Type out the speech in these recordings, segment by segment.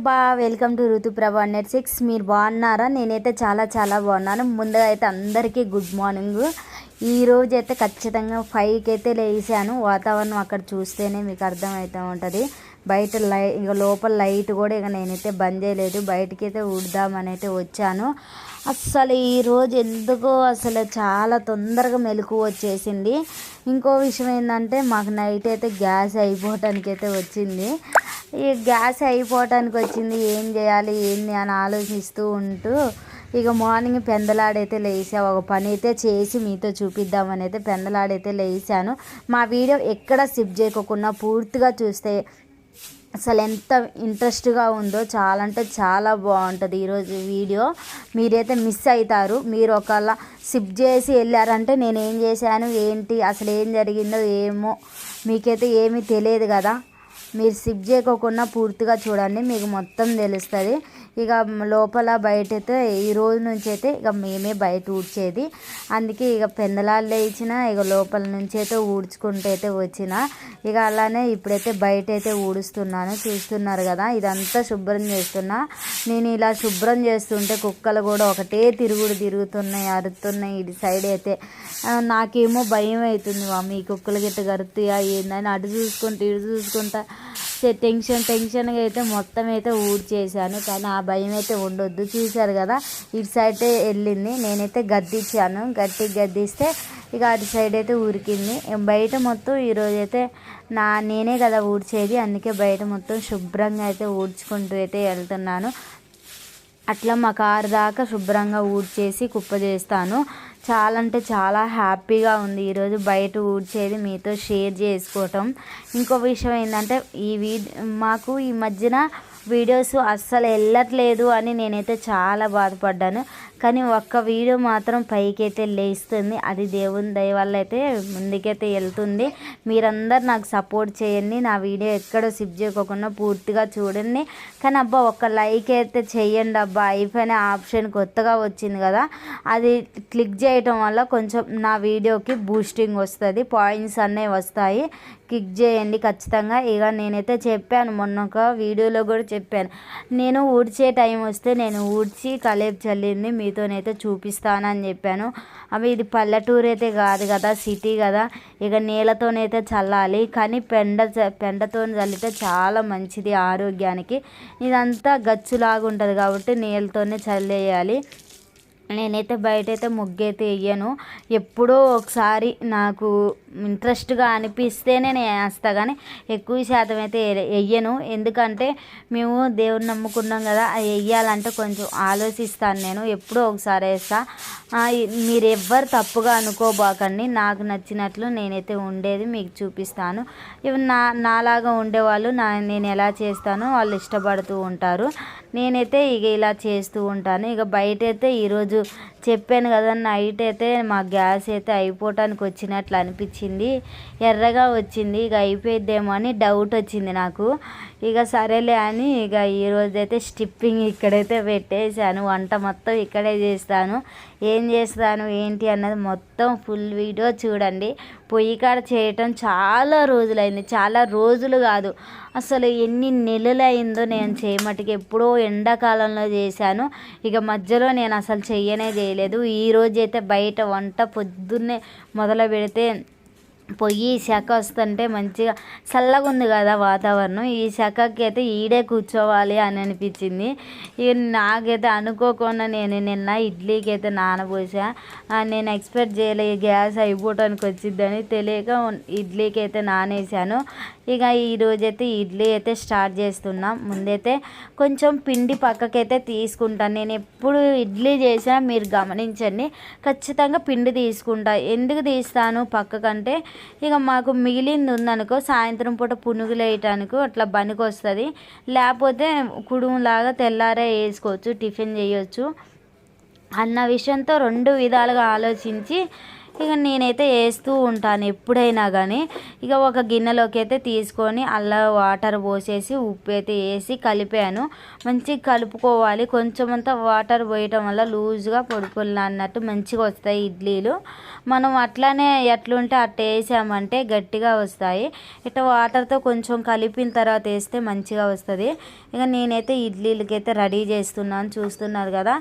అబ్బా welcome to Rituprabha hundred six. మీరు బాగున్నారా? నేనైతే చాలా చాలా బాగున్నాను. ముందుగా అయితే అందరికీ గుడ్ మార్నింగ్. ఈ అయితే ఖచ్చితంగా ఫైవ్కి అయితే లేచాను. వాతావరణం అక్కడ చూస్తేనే మీకు అర్థమవుతూ ఉంటుంది. బయట లై ఇక లోపల లైట్ కూడా ఇక నేనైతే బంద్ చేయలేదు. బయటికి అయితే ఉడదామనైతే వచ్చాను. అస్సలు ఈరోజు ఎందుకో అసలు చాలా తొందరగా మెలకు వచ్చేసింది. ఇంకో విషయం ఏంటంటే మాకు నైట్ అయితే గ్యాస్ అయిపోవటానికి అయితే వచ్చింది. ఈ గ్యాస్ అయిపోవటానికి వచ్చింది. ఏం చేయాలి ఏంది అని ఆలోచిస్తూ ఉంటూ ఇక మార్నింగ్ పెందలాడైతే లేసా ఒక పని అయితే చేసి మీతో చూపిద్దామని అయితే పెందలాడైతే లేచాను. మా వీడియో ఎక్కడ స్కిప్ చేయకోకుండా పూర్తిగా చూస్తే అసలు ఎంత ఇంట్రెస్ట్గా ఉందో చాలా అంటే చాలా బాగుంటుంది ఈరోజు వీడియో. మీరైతే మిస్ అవుతారు మీరు ఒకవేళ సిప్ చేసి వెళ్ళారంటే నేను ఏం చేశాను ఏంటి అసలు ఏం జరిగిందో ఏమో మీకైతే ఏమీ తెలియదు కదా. మీరు సిప్ చేయకోకుండా పూర్తిగా చూడండి మీకు మొత్తం తెలుస్తుంది. ఇక లోపల బయట అయితే ఈ రోజు నుంచి అయితే ఇక మేమే బయట ఊడ్చేది. అందుకే ఇక పెందలాలు ఇచ్చిన ఇక లోపల నుంచి అయితే ఊడ్చుకుంటూ అయితే వచ్చిన ఇక అలానే ఇప్పుడైతే బయట అయితే ఊడుస్తున్నాను. చూస్తున్నారు కదా ఇదంతా శుభ్రం చేస్తున్నా. నేను ఇలా శుభ్రం చేస్తుంటే కుక్కలు కూడా ఒకటే తిరుగుడు తిరుగుతున్నాయి అరుతున్నాయి ఇటు సైడ్ అయితే. నాకేమో భయం అవుతుంది మమ్మీ ఈ కుక్కలు గిట్ట కరుతాయా ఏందని. అటు చూసుకుంటూ ఇటు చూసుకుంటా టెన్షన్ టెన్షన్గా అయితే మొత్తం అయితే ఊడ్చేసాను కానీ ఆ భయం అయితే ఉండొద్దు. చూశారు కదా? ఇటు సైడ్ వెళ్ళింది. నేనైతే గద్దిచ్చాను. గట్టి గద్దిస్తే ఇక అటు సైడ్ అయితే ఉరికింది. బయట మొత్తం ఈరోజు అయితే నా నేనే కదా ఊడ్చేది. అందుకే బయట మొత్తం శుభ్రంగా అయితే ఊడ్చుకుంటూ అయితే వెళ్తున్నాను. అట్లా మా కారు దాకా శుభ్రంగా ఊడ్చేసి కుప్ప చేస్తాను. చాలా అంటే చాలా హ్యాపీగా ఉంది. ఈరోజు బయట ఊడ్చేది మీతో షేర్ చేసుకోవటం. ఇంకో విషయం ఏంటంటే ఈ వీ మాకు ఈ మధ్యన వీడియోస్ అస్సలు వెళ్ళట్లేదు అని నేనైతే చాలా బాధపడ్డాను. కానీ ఒక్క వీడియో మాత్రం పైకైతే లేస్తుంది. అది దేవుని దయ వల్ల అయితే ముందుకైతే వెళ్తుంది. మీరందరు నాకు సపోర్ట్ చేయండి. నా వీడియో ఎక్కడో సిప్ చేయకోకుండా పూర్తిగా చూడండి. కానీ అబ్బా ఒక్క లైక్ అయితే చేయండి అబ్బా. అయిపోయిన ఆప్షన్ కొత్తగా వచ్చింది కదా అది క్లిక్ చేయటం వల్ల కొంచెం నా వీడియోకి బూస్టింగ్ వస్తుంది పాయింట్స్ అన్నీ వస్తాయి. క్లిక్ చేయండి ఖచ్చితంగా. ఇక నేనైతే చెప్పాను మొన్న ఒక వీడియోలో కూడా చెప్పాను. నేను ఊడ్చే టైం వస్తే నేను ఊడ్చి కలేపు చల్లింది మీతోనైతే చూపిస్తానని చెప్పాను. అవి ఇది పల్లెటూరు అయితే కాదు కదా సిటీ కదా. ఇక నీళ్ళతోనైతే చల్లాలి. కానీ పెండ పెండతో చల్లితే చాలా మంచిది ఆరోగ్యానికి. ఇదంతా గచ్చులాగా ఉంటుంది కాబట్టి నీళ్ళతోనే చల్లేయాలి. నేనైతే బయటైతే ముగ్గైతే ముగ్గు అయితే వేయను ఎప్పుడో ఒకసారి నాకు ఇంట్రెస్ట్గా అనిపిస్తేనే నేను వేస్తా కానీ ఎక్కువ శాతం అయితే వెయ్యను ఎందుకంటే మేము దేవుని నమ్ముకున్నాం కదా అది వెయ్యాలంటే కొంచెం ఆలోచిస్తాను నేను. ఎప్పుడో ఒకసారి వేస్తా. మీరు ఎవ్వరు తప్పుగా అనుకోబాకండి. నాకు నచ్చినట్లు నేనైతే ఉండేది మీకు చూపిస్తాను. ఇవి నా నాలాగా ఉండేవాళ్ళు నా నేను ఎలా చేస్తానో వాళ్ళు ఇష్టపడుతూ ఉంటారు. నేనైతే ఇక ఇలా చేస్తూ ఉంటాను. ఇక బయటైతే ఈరోజు చెప్పాను కదా నైట్ అయితే మా గ్యాస్ అయితే అయిపోవటానికి వచ్చినట్లు అనిపించింది. ఎర్రగా వచ్చింది. ఇక అయిపోయిద్దేమో అని డౌట్ వచ్చింది నాకు. ఇక సరేలే అని ఇక ఈరోజు అయితే స్టిప్పింగ్ ఇక్కడైతే పెట్టేశాను. వంట మొత్తం ఇక్కడే చేస్తాను. ఏం చేస్తాను ఏంటి అన్నది మొత్తం ఫుల్ వీడియో చూడండి. పొయ్యి కాడ చేయటం చాలా రోజులైంది. చాలా రోజులు కాదు. అసలు ఎన్ని నెలలు అయిందో నేను చేయమటికి ఎప్పుడో ఎండాకాలంలో చేశాను. ఇక మధ్యలో నేను అసలు చెయ్యనే చేయలేదు. ఈరోజు అయితే బయట వంట పొద్దున్నే మొదలు పెడితే పొయ్యి శాఖ వస్తుంటే మంచిగా చల్లగా ఉంది కదా వాతావరణం. ఈ శాఖకి అయితే ఈడే కూర్చోవాలి అని అనిపించింది. ఇక నాకైతే అనుకోకుండా నేను నిన్న ఇడ్లీకి అయితే నానబోసా. నేను ఎక్స్పెక్ట్ చేయలే ఈ గ్యాస్ అయిపోవటానికి వచ్చిద్దని తెలియక ఇడ్లీకి అయితే నానేసాను ఇక ఈరోజైతే ఇడ్లీ అయితే స్టార్ట్ చేస్తున్నాం. ముందైతే కొంచెం పిండి పక్కకైతే తీసుకుంటాను నేను ఎప్పుడు ఇడ్లీ చేసినా మీరు గమనించండి. ఖచ్చితంగా పిండి తీసుకుంటా. ఎందుకు తీస్తాను పక్కకంటే? ఇక మాకు మిగిలింది ఉందనుకో సాయంత్రం పూట పునుగులు వేయటానికి అట్లా బనికి వస్తుంది లేకపోతే కుడుములాగా తెల్లారే వేసుకోవచ్చు టిఫిన్ చేయొచ్చు. అన్న విషయంతో రెండు విధాలుగా ఆలోచించి ఇక నేనైతే వేస్తూ ఉంటాను ఎప్పుడైనా కానీ ఇక ఒక గిన్నెలోకి అయితే తీసుకొని అల్లా వాటర్ పోసేసి ఉప్పు అయితే వేసి కలిపాను. మంచిగా కలుపుకోవాలి. కొంచెం అంతా వాటర్ పోయటం వల్ల లూజ్గా పొడిపొల్లా అన్నట్టు మంచిగా వస్తాయి ఇడ్లీలు. మనం అట్లానే ఎట్లుంటే అట్ట వేసామంటే గట్టిగా వస్తాయి. ఇట్లా వాటర్తో కొంచెం కలిపిన తర్వాత వేస్తే మంచిగా వస్తుంది. ఇక నేనైతే ఇడ్లీలకైతే రెడీ చేస్తున్నాను. చూస్తున్నారు కదా.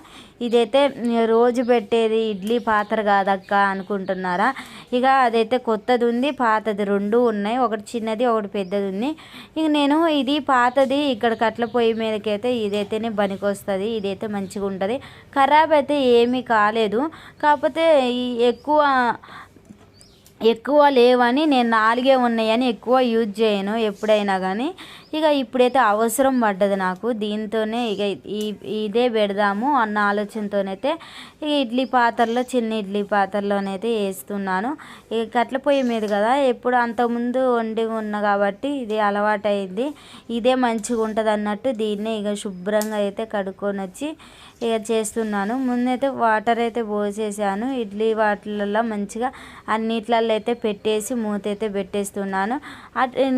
ఇదైతే రోజు పెట్టేది ఇడ్లీ పాత్ర కాదక్క అనుకుంటున్నారా? ఇక అదైతే కొత్తది ఉంది పాతది రెండు ఉన్నాయి. ఒకటి చిన్నది ఒకటి పెద్దది ఉంది ఇక నేను ఇది పాతది ఇక్కడ కట్ల పొయ్యి మీదకైతే ఇదైతేనే బనికొస్తుంది ఇదైతే మంచిగా ఉంటుంది ఖరాబ్ అయితే ఏమీ కాలేదు. కాకపోతే ఈ ఎక్కువ ఎక్కువ లేవని నేను నాలుగే ఉన్నాయని ఎక్కువ యూజ్ చేయను ఎప్పుడైనా కానీ ఇక ఇప్పుడైతే అవసరం పడ్డది నాకు. దీంతోనే ఇక ఈ ఇదే పెడదాము అన్న ఆలోచనతోనైతే ఇక ఇడ్లీ పాత్రలో చిన్న ఇడ్లీ పాత్రలోనైతే వేస్తున్నాను. ఇక కట్ల పొయ్యి మీద కదా ఎప్పుడు అంతకుముందు వండి ఉన్న కాబట్టి ఇది అలవాటైంది. ఇదే మంచిగా ఉంటుంది అన్నట్టు దీన్నే ఇక శుభ్రంగా అయితే కడుక్కొని వచ్చి ఇక చేస్తున్నాను. ముందైతే వాటర్ అయితే పోసేసాను. ఇడ్లీ వాటిలలో మంచిగా అన్నిట్లలో అయితే పెట్టేసి మూత అయితే పెట్టేస్తున్నాను.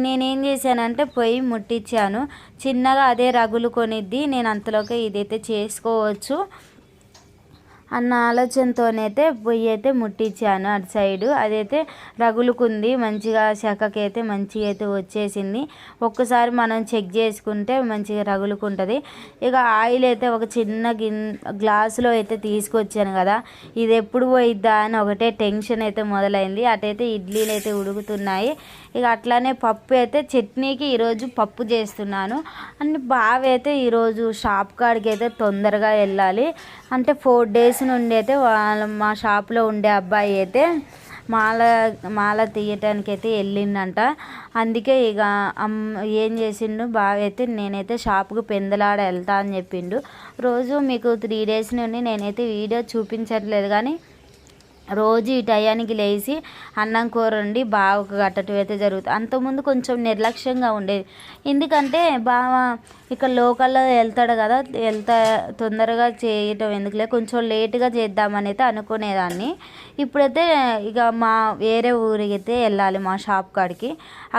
నేనేం చేశానంటే పొయ్యి ముట్టించాను చిన్నగా అదే రగులు కొనిద్ది. నేను అంతలోకి ఇదైతే చేసుకోవచ్చు అన్న ఆలోచనతోనైతే పొయ్యి అయితే ముట్టించాను అటు సైడు. అదైతే రగులుకుంది. మంచిగా అయితే మంచిగా అయితే వచ్చేసింది. ఒక్కసారి మనం చెక్ చేసుకుంటే మంచిగా రగులుకుంటుంది. ఇక ఆయిల్ అయితే ఒక చిన్న గిన్ గ్లాసులో అయితే తీసుకొచ్చాను కదా. ఇది ఎప్పుడు పోయిద్దా అని ఒకటే టెన్షన్ అయితే మొదలైంది. అటైతే ఇడ్లీలు అయితే ఉడుకుతున్నాయి. ఇక అట్లానే పప్పు అయితే చట్నీకి ఈరోజు పప్పు చేస్తున్నాను. అండ్ బాగా అయితే ఈరోజు షాప్ కాడికి అయితే తొందరగా వెళ్ళాలి. అంటే ఫోర్ డేస్ నుండి అయితే వాళ్ళ మా షాప్లో ఉండే అబ్బాయి అయితే మాల మాల తీయటానికి అయితే వెళ్ళిందంట అందుకే ఇక అమ్ ఏం చేసిండు? బాగా అయితే నేనైతే షాప్కి పెందలాడ వెళ్తా అని చెప్పిండు. రోజు మీకు త్రీ డేస్ నుండి నేనైతే వీడియో చూపించట్లేదు కానీ రోజు ఈ టయానికి లేచి అన్నం కూర వండి బాగా కట్టడం అయితే జరుగుతుంది. అంతకుముందు కొంచెం నిర్లక్ష్యంగా ఉండేది. ఎందుకంటే బావ ఇక్కడ లోకల్లో వెళ్తాడు కదా వెళ్తా తొందరగా చేయటం ఎందుకులే కొంచెం లేటుగా చేద్దామని అయితే అనుకునేదాన్ని. ఇప్పుడైతే ఇక మా వేరే ఊరికి అయితే వెళ్ళాలి మా షాప్ కాడికి.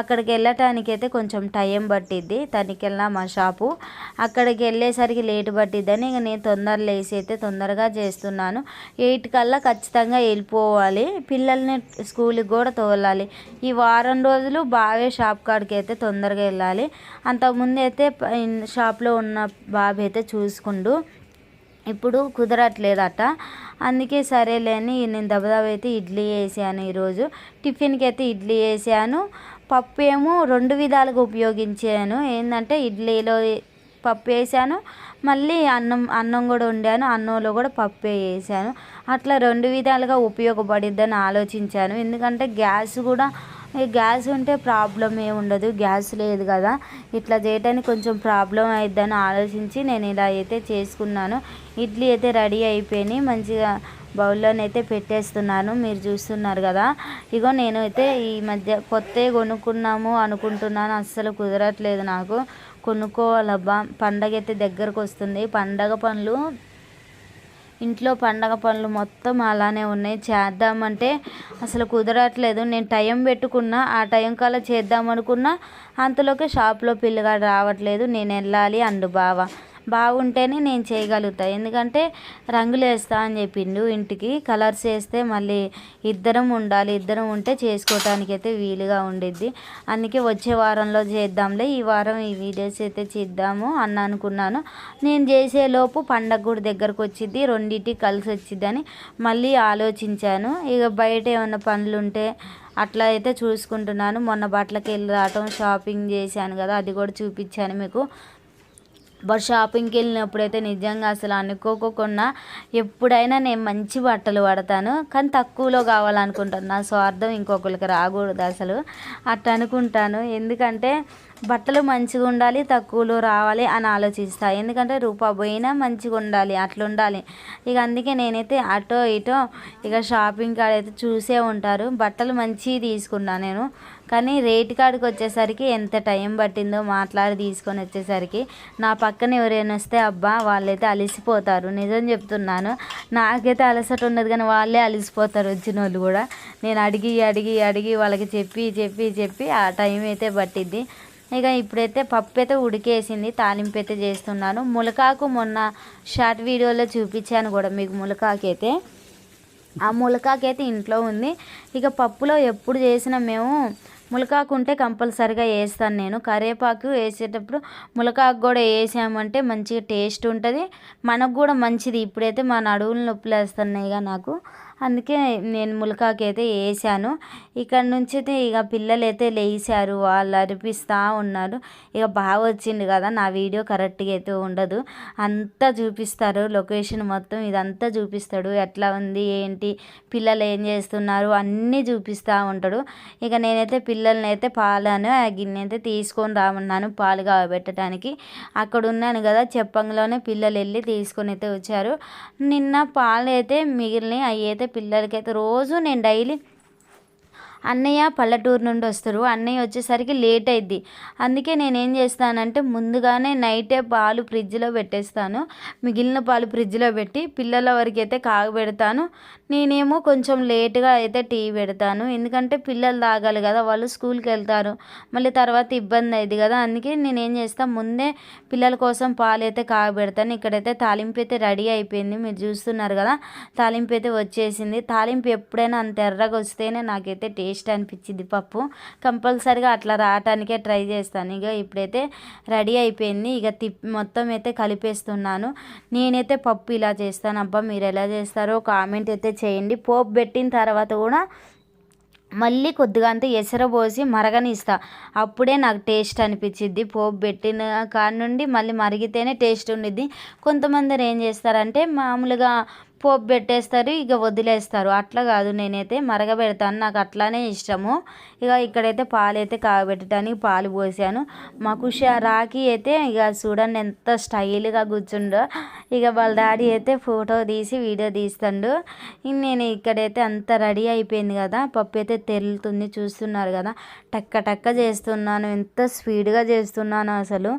అక్కడికి వెళ్ళటానికి అయితే కొంచెం టైం పట్టిద్ది. తనికెళ్ళా మా షాపు. అక్కడికి వెళ్ళేసరికి లేట్ పట్టిద్దని ఇక నేను తొందర లేచి అయితే తొందరగా చేస్తున్నాను. ఎయిట్ కల్లా ఖచ్చితంగా వెళ్ళి వెళ్ళిపోవాలి. పిల్లల్ని స్కూల్కి కూడా తోలాలి. ఈ వారం రోజులు బాబే షాప్ కాడికి అయితే తొందరగా వెళ్ళాలి. అంతకుముందు అయితే షాప్లో ఉన్న బాబు అయితే చూసుకుండు. ఇప్పుడు కుదరట్లేదట. అందుకే సరేలేని నేను దబదబ అయితే ఇడ్లీ వేసాను ఈరోజు. టిఫిన్కి అయితే ఇడ్లీ వేసాను. పప్పు ఏమో రెండు విధాలుగా ఉపయోగించాను. ఏంటంటే ఇడ్లీలో పప్పు వేసాను. మళ్ళీ అన్నం అన్నం కూడా వండాను అన్నంలో కూడా పప్పు వేసాను అట్లా రెండు విధాలుగా ఉపయోగపడిద్దని ఆలోచించాను. ఎందుకంటే గ్యాస్ కూడా గ్యాస్ ఉంటే ప్రాబ్లం ఏమి ఉండదు. గ్యాస్ లేదు కదా. ఇట్లా చేయడానికి కొంచెం ప్రాబ్లం అయిద్దని ఆలోచించి నేను ఇలా అయితే చేసుకున్నాను. ఇడ్లీ అయితే రెడీ అయిపోయినాయి. మంచిగా బౌల్లోనైతే పెట్టేస్తున్నాను. మీరు చూస్తున్నారు కదా. ఇగో నేను అయితే ఈ మధ్య కొత్త కొనుక్కున్నాము అనుకుంటున్నాను. అస్సలు కుదరట్లేదు నాకు. కొనుక్కోవాలబ్బా. పండగ అయితే దగ్గరకు వస్తుంది పండగ పనులు ఇంట్లో పండగ పనులు మొత్తం అలానే ఉన్నాయి. చేద్దామంటే అసలు కుదరట్లేదు. నేను టైం పెట్టుకున్నా ఆ టైం కల్లా చేద్దాం అనుకున్నా అంతలోకి షాప్లో పిల్లగాడు రావట్లేదు. నేను వెళ్ళాలి అండు బావ. బాగుంటేనే నేను చేయగలుగుతా. ఎందుకంటే రంగులు వేస్తా అని చెప్పిండు ఇంటికి. కలర్స్ వేస్తే మళ్ళీ ఇద్దరం ఉండాలి ఇద్దరం ఉంటే చేసుకోవటానికి అయితే వీలుగా ఉండిద్ది. అందుకే వచ్చే వారంలో చేద్దాంలే ఈ వారం ఈ వీడియోస్ అయితే చేద్దాము అని అనుకున్నాను. నేను చేసేలోపు పండగ కూడా దగ్గరకు వచ్చింది రెండింటికి కలిసి వచ్చిద్దని మళ్ళీ ఆలోచించాను. ఇక బయట ఏమైనా పనులు ఉంటే అట్లా అయితే చూసుకుంటున్నాను. మొన్న బట్టలకి వెళ్ళి రావటం షాపింగ్ చేశాను కదా అది కూడా చూపించాను మీకు. బట్ షాపింగ్కి వెళ్ళినప్పుడు అయితే నిజంగా అసలు అనుకోకుండా ఎప్పుడైనా నేను మంచి బట్టలు పడతాను. కానీ తక్కువలో కావాలనుకుంటాను. నా స్వార్థం ఇంకొకరికి రాకూడదు అసలు. అట్లా అనుకుంటాను. ఎందుకంటే బట్టలు మంచిగా ఉండాలి తక్కువలో రావాలి అని ఆలోచిస్తా. ఎందుకంటే రూపా పోయినా మంచిగా ఉండాలి అట్లా ఉండాలి. ఇక అందుకే నేనైతే అటో ఇటో ఇక షాపింగ్ కాడ అయితే చూసే ఉంటారు. బట్టలు మంచివి తీసుకున్నా నేను. కానీ రేట్ కాడికి వచ్చేసరికి ఎంత టైం పట్టిందో మాట్లాడి తీసుకొని వచ్చేసరికి నా పక్కన ఎవరైనా వస్తే అబ్బా వాళ్ళైతే అలసిపోతారు. నిజం చెప్తున్నాను. నాకైతే అలసట ఉండదు కానీ వాళ్ళే అలసిపోతారు వచ్చిన వాళ్ళు కూడా. నేను అడిగి అడిగి అడిగి వాళ్ళకి చెప్పి చెప్పి చెప్పి ఆ టైం అయితే పట్టిద్ది. ఇక ఇప్పుడైతే పప్పు అయితే ఉడికేసింది తాలింపు అయితే చేస్తున్నాను. ములకాకు మొన్న షార్ట్ వీడియోలో చూపించాను కూడా మీకు ములకాకైతే అయితే. ఆ ములకాకైతే అయితే ఇంట్లో ఉంది. ఇక పప్పులో ఎప్పుడు చేసినా మేము ములకాకు ఉంటే కంపల్సరిగా వేస్తాను నేను. కరివేపాకు వేసేటప్పుడు ములకాకు కూడా వేసామంటే మంచిగా టేస్ట్ ఉంటుంది. మనకు కూడా మంచిది. ఇప్పుడైతే మా నడువులు నొప్పులు వేస్తున్నాయిగా నాకు. అందుకే నేను ములకాకి అయితే వేసాను. ఇక్కడ నుంచి అయితే ఇక పిల్లలు అయితే లేచారు వాళ్ళు అరిపిస్తూ ఉన్నారు. ఇక బాగా వచ్చింది కదా నా వీడియో కరెక్ట్గా అయితే ఉండదు. అంతా చూపిస్తారు లొకేషన్ మొత్తం ఇదంతా చూపిస్తాడు. ఎట్లా ఉంది ఏంటి పిల్లలు ఏం చేస్తున్నారు అన్నీ చూపిస్తూ ఉంటాడు. ఇక నేనైతే పిల్లల్ని అయితే పాలను ఆ గిన్నె అయితే తీసుకొని రామన్నాను పాలు కాబెట్టడానికి అక్కడ ఉన్నాను కదా చెప్పంలోనే పిల్లలు వెళ్ళి తీసుకొని అయితే వచ్చారు. నిన్న పాలు అయితే మిగిలిన అవి అయితే పిల్లలకైతే రోజు నేను డైలీ అన్నయ్య పల్లెటూరు నుండి వస్తారు. అన్నయ్య వచ్చేసరికి లేట్ అయింది అందుకే నేను ఏం చేస్తానంటే ముందుగానే నైటే పాలు ఫ్రిడ్జ్లో పెట్టేస్తాను. మిగిలిన పాలు ఫ్రిడ్జ్లో పెట్టి పిల్లల వరకు అయితే కాగబెడతాను. నేనేమో కొంచెం లేట్గా అయితే టీ పెడతాను. ఎందుకంటే పిల్లలు తాగాలి కదా వాళ్ళు స్కూల్కి వెళ్తారు. మళ్ళీ తర్వాత ఇబ్బంది అయింది కదా. అందుకే నేను ఏం చేస్తాను ముందే పిల్లల కోసం పాలు అయితే కాగబెడతాను. ఇక్కడైతే తాలింపు అయితే రెడీ అయిపోయింది. మీరు చూస్తున్నారు కదా తాలింపు అయితే వచ్చేసింది. తాలింపు ఎప్పుడైనా అంత ఎర్రగా వస్తేనే నాకైతే టేస్ట్ అనిపించింది పప్పు. కంపల్సరిగా అట్లా రావటానికే ట్రై చేస్తాను. ఇక ఇప్పుడైతే రెడీ అయిపోయింది. ఇక తిప్పి మొత్తం అయితే కలిపేస్తున్నాను. నేనైతే పప్పు ఇలా చేస్తాను. అబ్బా మీరు ఎలా చేస్తారో కామెంట్ అయితే చేయండి. పోపు పెట్టిన తర్వాత కూడా మళ్ళీ కొద్దిగా అంత ఎసర పోసి మరగనిస్తా. అప్పుడే నాకు టేస్ట్ అనిపించిద్ది. పోపు పెట్టిన కాడ నుండి మళ్ళీ మరిగితేనే టేస్ట్ ఉండిద్ది. కొంతమంది ఏం చేస్తారంటే మామూలుగా పోపు పెట్టేస్తారు ఇక వదిలేస్తారు. అట్లా కాదు నేనైతే మరగబెడతాను. నాకు అట్లానే ఇష్టము. ఇక ఇక్కడైతే పాలు అయితే కాగబెట్టడానికి పాలు పోసాను. మాకు ఖుషి రాఖీ అయితే ఇక చూడండి ఎంత స్టైల్గా కూర్చుండో. ఇక వాళ్ళ డాడీ అయితే ఫోటో తీసి వీడియో తీస్తాడు. నేను ఇక్కడైతే అంత రెడీ అయిపోయింది కదా. పప్పు అయితే తెల్లుతుంది చూస్తున్నారు కదా. టక్క టక్క చేస్తున్నాను. ఎంత స్పీడ్గా చేస్తున్నాను అసలు.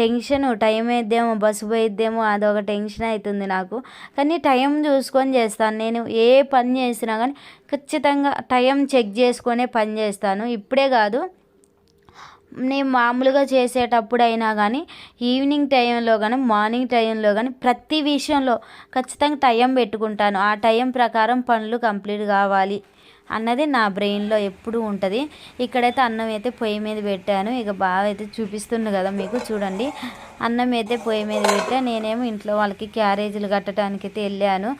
టెన్షన్ టైం అయిద్దేమో బస్సు పోయిద్దేమో అదొక టెన్షన్ అవుతుంది నాకు. కానీ టైం చూసుకొని చేస్తాను. నేను ఏ పని చేసినా కానీ ఖచ్చితంగా టైం చెక్ చేసుకునే పని చేస్తాను. ఇప్పుడే కాదు నేను మామూలుగా చేసేటప్పుడు అయినా కానీ ఈవినింగ్ టైంలో కానీ మార్నింగ్ టైంలో కానీ ప్రతి విషయంలో ఖచ్చితంగా టైం పెట్టుకుంటాను. ఆ టైం ప్రకారం పనులు కంప్లీట్ కావాలి అన్నది నా బ్రెయిన్లో ఎప్పుడూ ఉంటుంది. ఇక్కడైతే అన్నం అయితే పొయ్యి మీద పెట్టాను. ఇక బాగా అయితే చూపిస్తుంది కదా మీకు చూడండి. అన్నం అయితే పొయ్యి మీద పెట్టా. నేనేమో ఇంట్లో వాళ్ళకి క్యారేజీలు కట్టడానికి అయితే వెళ్ళాను.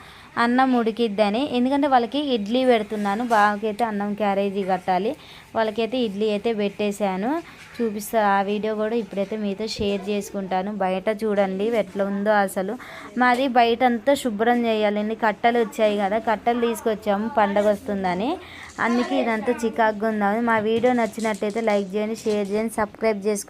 అన్నం ఉడికిద్దని. ఎందుకంటే వాళ్ళకి ఇడ్లీ పెడుతున్నాను. బావకైతే అన్నం క్యారేజీ కట్టాలి. వాళ్ళకైతే ఇడ్లీ అయితే పెట్టేశాను. చూపిస్తా. ఆ వీడియో కూడా ఇప్పుడైతే మీతో షేర్ చేసుకుంటాను. బయట చూడండి ఎట్లా ఉందో అసలు. మాది బయట అంతా శుభ్రం చేయాలండి కట్టలు వచ్చాయి కదా. కట్టలు తీసుకొచ్చాము. పండగ వస్తుందని. అందుకే ఇదంతా చికాగ్గా ఉందని మా వీడియో నచ్చినట్టయితే లైక్ చేయండి షేర్ చేయండి సబ్స్క్రైబ్ చేసుకోండి.